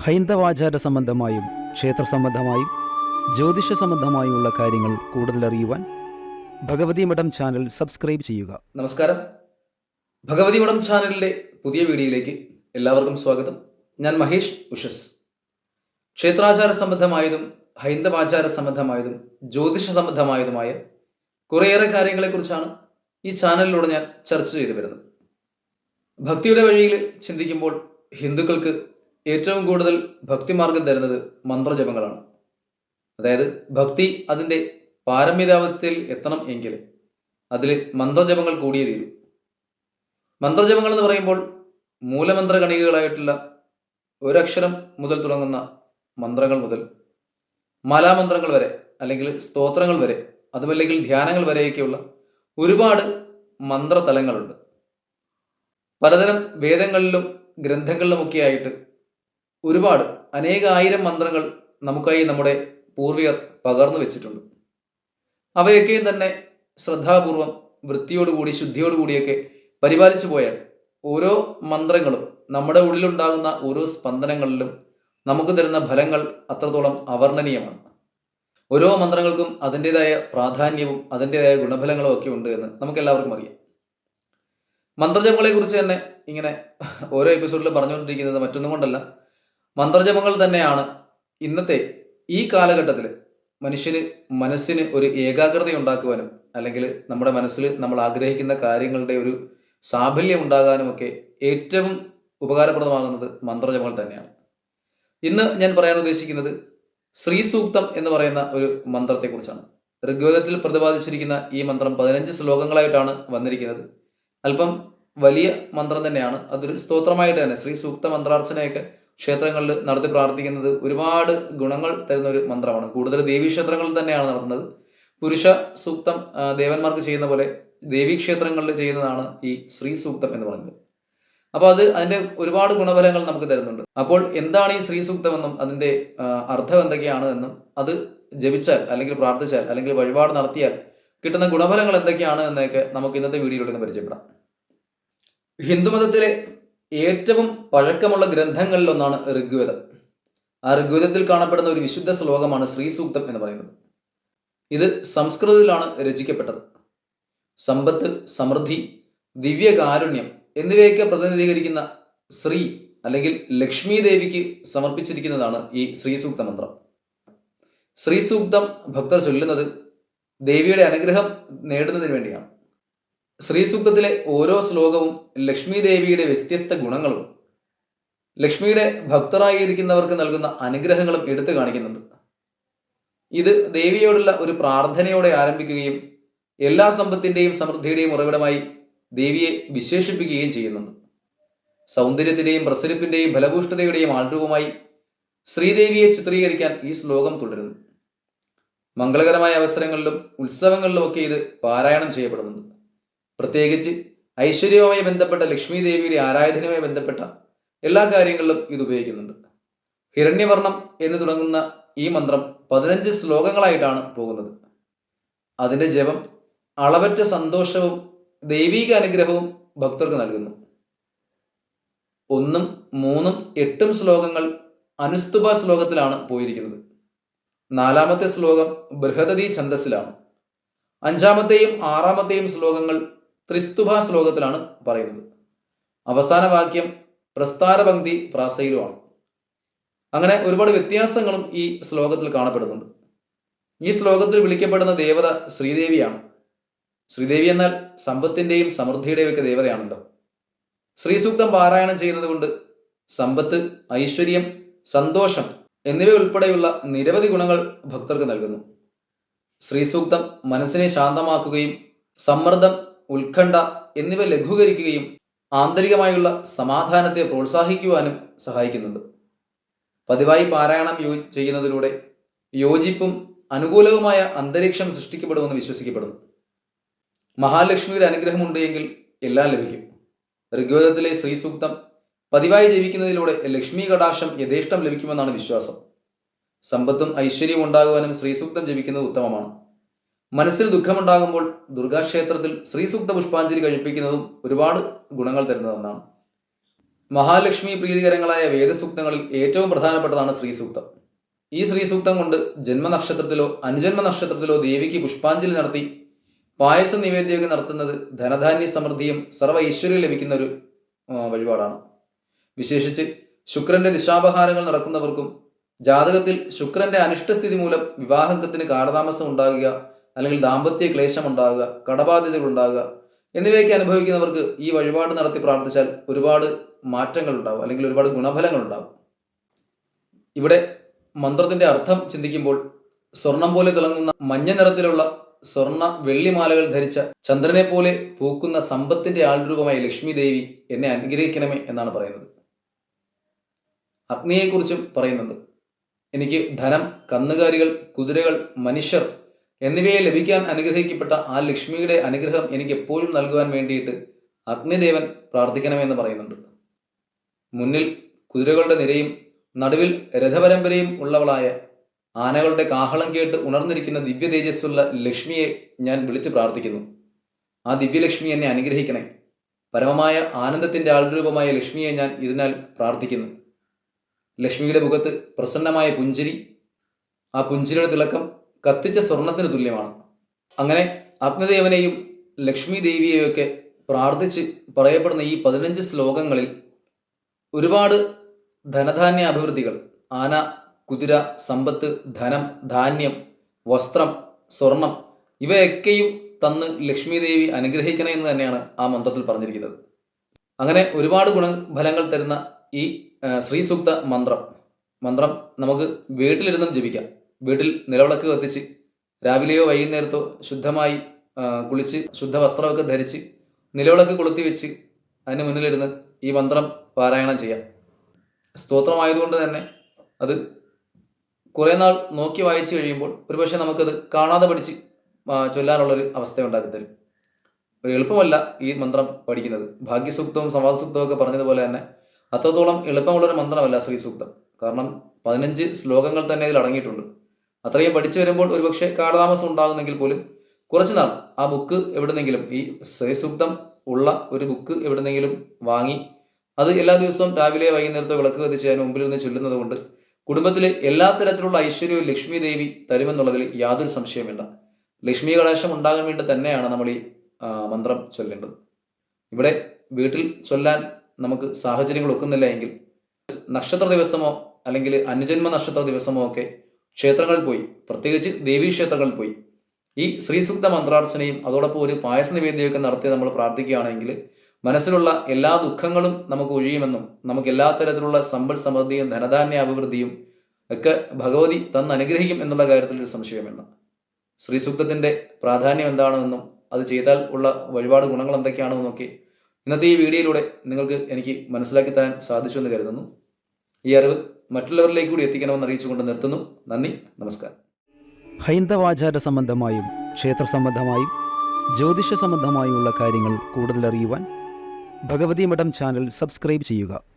ഹൈന്ദവാചാര സംബന്ധമായും ക്ഷേത്ര സംബന്ധമായും ജ്യോതിഷ സംബന്ധമായുമുള്ള കാര്യങ്ങൾ കൂടുതൽ അറിയുവാൻ ഭഗവതി മഠം ചാനൽ സബ്സ്ക്രൈബ് ചെയ്യുക. നമസ്കാരം. ഭഗവതി മഠം ചാനലിലെ പുതിയ വീഡിയോയിലേക്ക് എല്ലാവർക്കും സ്വാഗതം. ഞാൻ മഹേഷ് ഉഷസ്. ക്ഷേത്രാചാര സംബന്ധമായതും ഹൈന്ദവാചാര സംബന്ധമായതും ജ്യോതിഷ സംബന്ധമായതുമായ കുറേയേറെ കാര്യങ്ങളെക്കുറിച്ചാണ് ഈ ചാനലിലൂടെ ഞാൻ ചർച്ച ചെയ്തു വരുന്നത്. ഭക്തിയുടെ വഴിയിൽ ചിന്തിക്കുമ്പോൾ ഹിന്ദുക്കൾക്ക് ഏറ്റവും കൂടുതൽ ഭക്തിമാർഗം തരുന്നത് മന്ത്രജപങ്ങളാണ്. അതായത് ഭക്തി അതിന്റെ പാരമ്യതാപത്തിൽ എത്തണം എങ്കിൽ അതിൽ മന്ത്രജപങ്ങൾ കൂടിയേ തീരൂ. മന്ത്രജപങ്ങൾ എന്ന് പറയുമ്പോൾ മൂലമന്ത്ര കണികകളായിട്ടുള്ള ഒരക്ഷരം മുതൽ തുടങ്ങുന്ന മന്ത്രങ്ങൾ മുതൽ മലാമന്ത്രങ്ങൾ വരെ അല്ലെങ്കിൽ സ്തോത്രങ്ങൾ വരെ അതുമല്ലെങ്കിൽ ധ്യാനങ്ങൾ വരെയൊക്കെയുള്ള ഒരുപാട് മന്ത്രതലങ്ങളുണ്ട്. പലതരം വേദങ്ങളിലും ഗ്രന്ഥങ്ങളിലുമൊക്കെ ആയിട്ട് ഒരുപാട് അനേകായിരം മന്ത്രങ്ങൾ നമുക്കായി നമ്മുടെ പൂർവികർ പകർന്നു വെച്ചിട്ടുണ്ട്. അവയൊക്കെയും തന്നെ ശ്രദ്ധാപൂർവം വൃത്തിയോടുകൂടി ശുദ്ധിയോടുകൂടിയൊക്കെ പരിപാലിച്ചു പോയാൽ ഓരോ മന്ത്രങ്ങളും നമ്മുടെ ഉള്ളിലുണ്ടാകുന്ന ഓരോ സ്പന്ദനങ്ങളിലും നമുക്ക് തരുന്ന ഫലങ്ങൾ അത്രത്തോളം അവർണനീയമാണ്. ഓരോ മന്ത്രങ്ങൾക്കും അതിന്റെതായ പ്രാധാന്യവും അതിന്റെതായ ഗുണഫലങ്ങളും ഒക്കെ ഉണ്ട് എന്ന് നമുക്ക് എല്ലാവർക്കും അറിയാം. മന്ത്രജപങ്ങളെ കുറിച്ച് തന്നെ ഇങ്ങനെ ഓരോ എപ്പിസോഡിൽ പറഞ്ഞുകൊണ്ടിരിക്കുന്നത് മറ്റൊന്നും കൊണ്ടല്ല. മന്ത്രജപങ്ങൾ തന്നെയാണ് ഇന്നത്തെ ഈ കാലഘട്ടത്തിൽ മനുഷ്യന് മനസ്സിന് ഒരു ഏകാഗ്രത ഉണ്ടാക്കുവാനും അല്ലെങ്കിൽ നമ്മുടെ മനസ്സിൽ നമ്മൾ ആഗ്രഹിക്കുന്ന കാര്യങ്ങളുടെ ഒരു സാഫല്യം ഉണ്ടാകാനുമൊക്കെ ഏറ്റവും ഉപകാരപ്രദമാകുന്നത് മന്ത്രജപങ്ങൾ തന്നെയാണ്. ഇന്ന് ഞാൻ പറയാൻ ഉദ്ദേശിക്കുന്നത് ശ്രീ സൂക്തം എന്ന് പറയുന്ന ഒരു മന്ത്രത്തെക്കുറിച്ചാണ്. ഋഗ്വേദത്തിൽ പ്രതിപാദിച്ചിരിക്കുന്ന ഈ മന്ത്രം പതിനഞ്ച് ശ്ലോകങ്ങളായിട്ടാണ് വന്നിരിക്കുന്നത്. അല്പം വലിയ മന്ത്രം തന്നെയാണ്. അതൊരു സ്തോത്രമായിട്ട് തന്നെ ശ്രീ സൂക്ത മന്ത്രാർച്ചനയൊക്കെ ക്ഷേത്രങ്ങളിൽ നടത്തി പ്രാർത്ഥിക്കുന്നത് ഒരുപാട് ഗുണങ്ങൾ തരുന്ന ഒരു മന്ത്രമാണ്. കൂടുതൽ ദേവീ ക്ഷേത്രങ്ങളിൽ തന്നെയാണ് നടത്തുന്നത്. പുരുഷ സൂക്തം ദേവന്മാർക്ക് ചെയ്യുന്ന പോലെ ദേവീ ക്ഷേത്രങ്ങളിൽ ചെയ്യുന്നതാണ് ഈ ശ്രീ സൂക്തം എന്ന് പറയുന്നത്. അപ്പോൾ അത് അതിന്റെ ഒരുപാട് ഗുണഫലങ്ങൾ നമുക്ക് തരുന്നുണ്ട്. അപ്പോൾ എന്താണ് ഈ ശ്രീ സൂക്തമെന്നും അതിന്റെ അർത്ഥം എന്തൊക്കെയാണ് എന്നും അത് ജപിച്ചാൽ അല്ലെങ്കിൽ പ്രാർത്ഥിച്ചാൽ അല്ലെങ്കിൽ വഴിപാട് നടത്തിയാൽ കിട്ടുന്ന ഗുണഫലങ്ങൾ എന്തൊക്കെയാണ് എന്നൊക്കെ നമുക്ക് ഇന്നത്തെ വീഡിയോയിലൂടെ പരിചയപ്പെടാം. ഹിന്ദുമതത്തിലെ ഏറ്റവും പഴക്കമുള്ള ഗ്രന്ഥങ്ങളിലൊന്നാണ് ഋഗ്വേദം. ആ ഋഗ്വേദത്തിൽ കാണപ്പെടുന്ന ഒരു വിശുദ്ധ ശ്ലോകമാണ് ശ്രീ സൂക്തം എന്ന് പറയുന്നത്. ഇത് സംസ്കൃതത്തിലാണ് രചിക്കപ്പെട്ടത്. സമ്പത്ത് സമൃദ്ധി ദിവ്യകാരുണ്യം എന്നിവയൊക്കെ പ്രതിനിധീകരിക്കുന്ന ശ്രീ അല്ലെങ്കിൽ ലക്ഷ്മി ദേവിക്ക് സമർപ്പിച്ചിരിക്കുന്നതാണ് ഈ ശ്രീ സൂക്ത മന്ത്രം. ശ്രീ സൂക്തം ഭക്തർ ചൊല്ലുന്നത് ദേവിയുടെ അനുഗ്രഹം നേടുന്നതിന് വേണ്ടിയാണ്. ശ്രീസൂക്തത്തിലെ ഓരോ ശ്ലോകവും ലക്ഷ്മി ദേവിയുടെ വ്യത്യസ്ത ഗുണങ്ങളും ലക്ഷ്മിയുടെ ഭക്തരായിരിക്കുന്നവർക്ക് നൽകുന്ന അനുഗ്രഹങ്ങളും എടുത്തു കാണിക്കുന്നുണ്ട്. ഇത് ദേവിയോടുള്ള ഒരു പ്രാർത്ഥനയോടെ ആരംഭിക്കുകയും എല്ലാ സമ്പത്തിന്റെയും സമൃദ്ധിയുടെയും ഉറവിടമായി ദേവിയെ വിശേഷിപ്പിക്കുകയും ചെയ്യുന്നുണ്ട്. സൗന്ദര്യത്തിന്റെയും പ്രസരിപ്പിന്റെയും ഫലഭൂഷ്ടതയുടെയും ആൾരൂപമായി ശ്രീദേവിയെ ചിത്രീകരിക്കാൻ ഈ ശ്ലോകം തുടരുന്നു. മംഗളകരമായ അവസരങ്ങളിലും ഉത്സവങ്ങളിലും ഒക്കെ ഇത് പാരായണം ചെയ്യപ്പെടുന്നുണ്ട്. പ്രത്യേകിച്ച് ഐശ്വര്യവുമായി ബന്ധപ്പെട്ട ലക്ഷ്മി ദേവിയുടെ ആരാധനയുമായി ബന്ധപ്പെട്ട എല്ലാ കാര്യങ്ങളിലും ഇത് ഉപയോഗിക്കുന്നുണ്ട്. ഹിരണ്യവർണം എന്ന് തുടങ്ങുന്ന ഈ മന്ത്രം പതിനഞ്ച് ശ്ലോകങ്ങളായിട്ടാണ് പോകുന്നത്. അതിന്റെ ജപം അളവറ്റ സന്തോഷവും ദൈവീക അനുഗ്രഹവും ഭക്തർക്ക് നൽകുന്നു. ഒന്നും മൂന്നും എട്ടും ശ്ലോകങ്ങൾ അനുസ്തുപ ശ്ലോകത്തിലാണ് പോയിരിക്കുന്നത്. നാലാമത്തെ ശ്ലോകം ബൃഹദതി ഛന്ദസ്സിലാണ്. അഞ്ചാമത്തെയും ആറാമത്തെയും ശ്ലോകങ്ങൾ ത്രിസ്തുഭ ശ്ലോകത്തിലാണ് പറയുന്നത്. അവസാന വാക്യം പ്രസ്താരപങ്ക്തി പ്രാസയിലുമാണ്. അങ്ങനെ ഒരുപാട് വ്യത്യാസങ്ങളും ഈ ശ്ലോകത്തിൽ കാണപ്പെടുന്നുണ്ട്. ഈ ശ്ലോകത്തിൽ വിളിക്കപ്പെടുന്ന ദേവത ശ്രീദേവിയാണ്. ശ്രീദേവി എന്നാൽ സമ്പത്തിന്റെയും സമൃദ്ധിയുടെയും ഒക്കെ ദേവതയാണല്ലോ. ശ്രീസൂക്തം പാരായണം ചെയ്യുന്നത് കൊണ്ട് സമ്പത്ത് ഐശ്വര്യം സന്തോഷം എന്നിവ ഉൾപ്പെടെയുള്ള നിരവധി ഗുണങ്ങൾ ഭക്തർക്ക് നൽകുന്നു. ശ്രീസൂക്തം മനസ്സിനെ ശാന്തമാക്കുകയും സമ്മർദ്ദം ഉത്കണ്ഠ എന്നിവ ലഘൂകരിക്കുകയും ആന്തരികമായുള്ള സമാധാനത്തെ പ്രോത്സാഹിക്കുവാനും സഹായിക്കുന്നുണ്ട്. പതിവായി പാരായണം യോ ചെയ്യുന്നതിലൂടെ യോജിപ്പും അനുകൂലവുമായ അന്തരീക്ഷം സൃഷ്ടിക്കപ്പെടുമെന്ന് വിശ്വസിക്കപ്പെടുന്നു. മഹാലക്ഷ്മിയുടെ അനുഗ്രഹമുണ്ട് എങ്കിൽ എല്ലാം ലഭിക്കും. ഋഗ്വേദത്തിലെ ശ്രീസൂക്തം പതിവായി ജീവിക്കുന്നതിലൂടെ ലക്ഷ്മി കടാശം യഥേഷ്ടം ലഭിക്കുമെന്നാണ് വിശ്വാസം. സമ്പത്തും ഐശ്വര്യവും ഉണ്ടാകുവാനും ശ്രീസൂക്തം ജപിക്കുന്നത് ഉത്തമമാണ്. മനസ്സിൽ ദുഃഖമുണ്ടാകുമ്പോൾ ദുർഗാക്ഷേത്രത്തിൽ ശ്രീസൂക്ത പുഷ്പാഞ്ജലി കഴിപ്പിക്കുന്നതും ഒരുപാട് ഗുണങ്ങൾ തരുന്ന ഒന്നാണ്. മഹാലക്ഷ്മി പ്രീതികരങ്ങളായ വേദസൂക്തങ്ങളിൽ ഏറ്റവും പ്രധാനപ്പെട്ടതാണ് ശ്രീസൂക്തം. ഈ ശ്രീസൂക്തം കൊണ്ട് ജന്മനക്ഷത്രത്തിലോ അനുജന്മ നക്ഷത്രത്തിലോ ദേവിക്ക് പുഷ്പാഞ്ജലി നടത്തി പായസ നിവേദ്യമൊക്കെ നടത്തുന്നത് ധനധാന്യ സമൃദ്ധിയും സർവ ഐശ്വര്യം ലഭിക്കുന്ന ഒരു വഴിപാടാണ്. വിശേഷിച്ച് ശുക്രന്റെ ദിശാപഹാരങ്ങൾ നടക്കുന്നവർക്കും ജാതകത്തിൽ ശുക്രന്റെ അനിഷ്ടസ്ഥിതി മൂലം വിവാഹത്തിന് കാലതാമസം ഉണ്ടാകുക അല്ലെങ്കിൽ ദാമ്പത്യ ക്ലേശം ഉണ്ടാകുക കടബാധ്യതകൾ ഉണ്ടാകുക എന്നിവയൊക്കെ അനുഭവിക്കുന്നവർക്ക് ഈ വഴിപാട് നടത്തി പ്രാർത്ഥിച്ചാൽ ഒരുപാട് മാറ്റങ്ങൾ ഉണ്ടാവും അല്ലെങ്കിൽ ഒരുപാട് ഗുണഫലങ്ങൾ ഉണ്ടാവും. ഇവിടെ മന്ത്രത്തിന്റെ അർത്ഥം ചിന്തിക്കുമ്പോൾ സ്വർണം പോലെ തിളങ്ങുന്ന മഞ്ഞ നിറത്തിലുള്ള സ്വർണ വെള്ളിമാലകൾ ധരിച്ച ചന്ദ്രനെ പോലെ പൂക്കുന്ന സമ്പത്തിന്റെ ആൾരൂപമായ ലക്ഷ്മി ദേവി എന്നെ അനുഗ്രഹിക്കണമേ എന്നാണ് പറയുന്നത്. അഗ്നിയെക്കുറിച്ചും പറയുന്നുണ്ട്. എനിക്ക് ധനം കന്നുകാലികൾ കുതിരകൾ മനുഷ്യർ എന്നിവയെ ലഭിക്കാൻ അനുഗ്രഹിക്കപ്പെട്ട ആ ലക്ഷ്മിയുടെ അനുഗ്രഹം എനിക്ക് എപ്പോഴും നൽകുവാൻ വേണ്ടിയിട്ട് അഗ്നിദേവൻ പ്രാർത്ഥിക്കണമെന്ന് പറയുന്നുണ്ട്. മുന്നിൽ കുതിരകളുടെ നിരയും നടുവിൽ രഥപരമ്പരയും ഉള്ളവളായ ആനകളുടെ കാഹളം കേട്ട് ഉണർന്നിരിക്കുന്ന ദിവ്യ തേജസ്സുള്ള ലക്ഷ്മിയെ ഞാൻ വിളിച്ച് പ്രാർത്ഥിക്കുന്നു. ആ ദിവ്യലക്ഷ്മി എന്നെ അനുഗ്രഹിക്കണേ. പരമമായ ആനന്ദത്തിന്റെ ആൾരൂപമായ ലക്ഷ്മിയെ ഞാൻ ഇതിനാൽ പ്രാർത്ഥിക്കുന്നു. ലക്ഷ്മിയുടെ മുഖത്ത് പ്രസന്നമായ പുഞ്ചിരി. ആ പുഞ്ചിരിയുടെ തിളക്കം കത്തിച്ച സ്വർണത്തിന് തുല്യമാണ്. അങ്ങനെ അഗ്നിദേവനെയും ലക്ഷ്മി ദേവിയെയൊക്കെ പ്രാർത്ഥിച്ച് പറയപ്പെടുന്ന ഈ പതിനഞ്ച് ശ്ലോകങ്ങളിൽ ഒരുപാട് ധനധാന്യ അഭിവൃദ്ധികൾ. ആന കുതിര സമ്പത്ത് ധനം ധാന്യം വസ്ത്രം സ്വർണം ഇവയൊക്കെയും തന്ന് ലക്ഷ്മി ദേവി അനുഗ്രഹിക്കണേ എന്ന് തന്നെയാണ് ആ മന്ത്രത്തിൽ പറഞ്ഞിരിക്കുന്നത്. അങ്ങനെ ഒരുപാട് ഗുണഫലങ്ങൾ തരുന്ന ഈ ശ്രീസുക്ത മന്ത്രം. മന്ത്രം നമുക്ക് വീട്ടിലിരുന്നും ജപിക്കാം. വീട്ടിൽ നിലവിളക്ക് കത്തിച്ച് രാവിലെയോ വൈകുന്നേരത്തോ ശുദ്ധമായി കുളിച്ച് ശുദ്ധ വസ്ത്രമൊക്കെ ധരിച്ച് നിലവിളക്ക് കൊളുത്തി വെച്ച് അതിന് മുന്നിലിരുന്ന് ഈ മന്ത്രം പാരായണം ചെയ്യാം. സ്തോത്രമായതുകൊണ്ട് തന്നെ അത് കുറേ നാൾ നോക്കി വായിച്ചു കഴിയുമ്പോൾ ഒരുപക്ഷെ നമുക്കത് കാണാതെ പഠിച്ച് ചൊല്ലാനുള്ളൊരു അവസ്ഥ ഉണ്ടാക്കി തരും ഒരു എളുപ്പമല്ല ഈ മന്ത്രം പഠിക്കുന്നത്. ഭാഗ്യസൂക്തവും സമാധസൂക്തവും ഒക്കെ പറഞ്ഞതുപോലെ തന്നെ അത്രത്തോളം എളുപ്പമുള്ളൊരു മന്ത്രമല്ല ശ്രീസൂക്തം. കാരണം പതിനഞ്ച് ശ്ലോകങ്ങൾ തന്നെ ഇതിൽ അടങ്ങിയിട്ടുണ്ട് അത്രയും പഠിച്ചു വരുമ്പോൾ ഒരുപക്ഷെ കാലതാമസം ഉണ്ടാകുന്നെങ്കിൽ പോലും കുറച്ച് നാൾ ആ ബുക്ക് എവിടുന്നെങ്കിലും ഈ ശ്രീസുക്തം ഉള്ള ഒരു ബുക്ക് എവിടുന്നെങ്കിലും വാങ്ങി അത് എല്ലാ ദിവസവും രാവിലെ വൈകുന്നേരത്തോ വിളക്ക് കത്തിച്ച് അതിന് മുമ്പിൽ നിന്ന് ചൊല്ലുന്നത് കൊണ്ട് കുടുംബത്തിലെ എല്ലാ തരത്തിലുള്ള ഐശ്വര്യവും ലക്ഷ്മി ദേവി തരുമെന്നുള്ളതിൽ യാതൊരു സംശയമില്ല ലക്ഷ്മി കടാശം ഉണ്ടാകാൻ വേണ്ടി തന്നെയാണ് നമ്മൾ ഈ മന്ത്രം ചൊല്ലേണ്ടത്. ഇവിടെ വീട്ടിൽ ചൊല്ലാൻ നമുക്ക് സാഹചര്യങ്ങൾ ഒക്കുന്നില്ല എങ്കിൽ നക്ഷത്ര ദിവസമോ അല്ലെങ്കിൽ അനുജന്മ നക്ഷത്ര ദിവസമോ ഒക്കെ ക്ഷേത്രങ്ങളിൽ പോയി. പ്രത്യേകിച്ച് ദേവീ ക്ഷേത്രങ്ങളിൽ പോയി. ഈ ശ്രീസൂക്ത മന്ത്രാർച്ചനയും അതോടൊപ്പം ഒരു പായസ നിവേദ്യമൊക്കെ നടത്തി നമ്മൾ പ്രാർത്ഥിക്കുകയാണെങ്കിൽ മനസ്സിലുള്ള എല്ലാ ദുഃഖങ്ങളും നമുക്ക് ഒഴിയുമെന്നും നമുക്ക് എല്ലാ തരത്തിലുള്ള സമ്പൽ സമൃദ്ധിയും ധനധാന്യ അഭിവൃദ്ധിയും ഒക്കെ ഭഗവതി തന്ന് അനുഗ്രഹിക്കും എന്നുള്ള കാര്യത്തിൽ ഒരു സംശയമില്ല ശ്രീസൂക്തത്തിന്റെ പ്രാധാന്യം എന്താണെന്നും അത് ചെയ്താൽ ഉള്ള വഴിപാട് ഗുണങ്ങൾ എന്തൊക്കെയാണെന്നൊക്കെ ഇന്നത്തെ ഈ വീഡിയോയിലൂടെ നിങ്ങൾക്ക് എനിക്ക് മനസ്സിലാക്കി തരാൻ സാധിച്ചു എന്ന് കരുതുന്നു. ഈ അറിവ് മറ്റുള്ളവരിലേക്ക് കൂടി എത്തിക്കണമെന്ന് അറിയിച്ചുകൊണ്ട് നിർത്തുന്നു. നന്ദി നമസ്കാരം. ഹൈന്ദവാചാര സംബന്ധമായും ക്ഷേത്ര സംബന്ധമായും ജ്യോതിഷ സംബന്ധമായുമുള്ള കാര്യങ്ങൾ കൂടുതൽ അറിയുവാൻ ഭഗവതി മഠം ചാനൽ സബ്സ്ക്രൈബ് ചെയ്യുക.